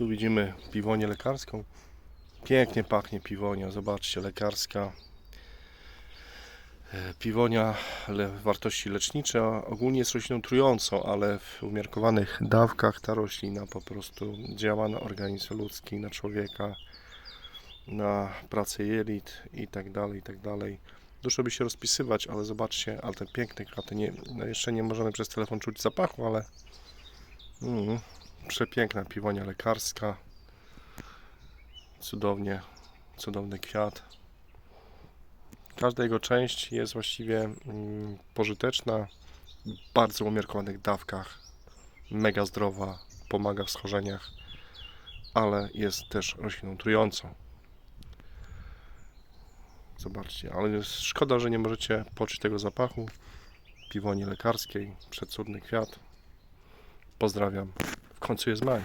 Tu widzimy piwonię lekarską. Pięknie pachnie piwonia. Zobaczcie, lekarska. E, Piwonia wartości lecznicze ogólnie jest rośliną trującą, ale w umiarkowanych dawkach ta roślina po prostu działa na organizm ludzki, na człowieka, na pracę jelit i tak dalej, i tak dalej. Dużo by się rozpisywać, ale zobaczcie, ale te piękne kwiaty, nie, no jeszcze nie możemy przez telefon czuć zapachu, ale mm, przepiękna piwonia lekarska. Cudownie, cudowny kwiat. Każda jego część jest właściwie mm, pożyteczna, w bardzo umiarkowanych dawkach, mega zdrowa, pomaga w schorzeniach, ale jest też rośliną trującą. Zobaczcie, ale jest szkoda, że nie możecie poczuć tego zapachu piwoni lekarskiej, przecudny kwiat. Pozdrawiam. W końcu jest maj.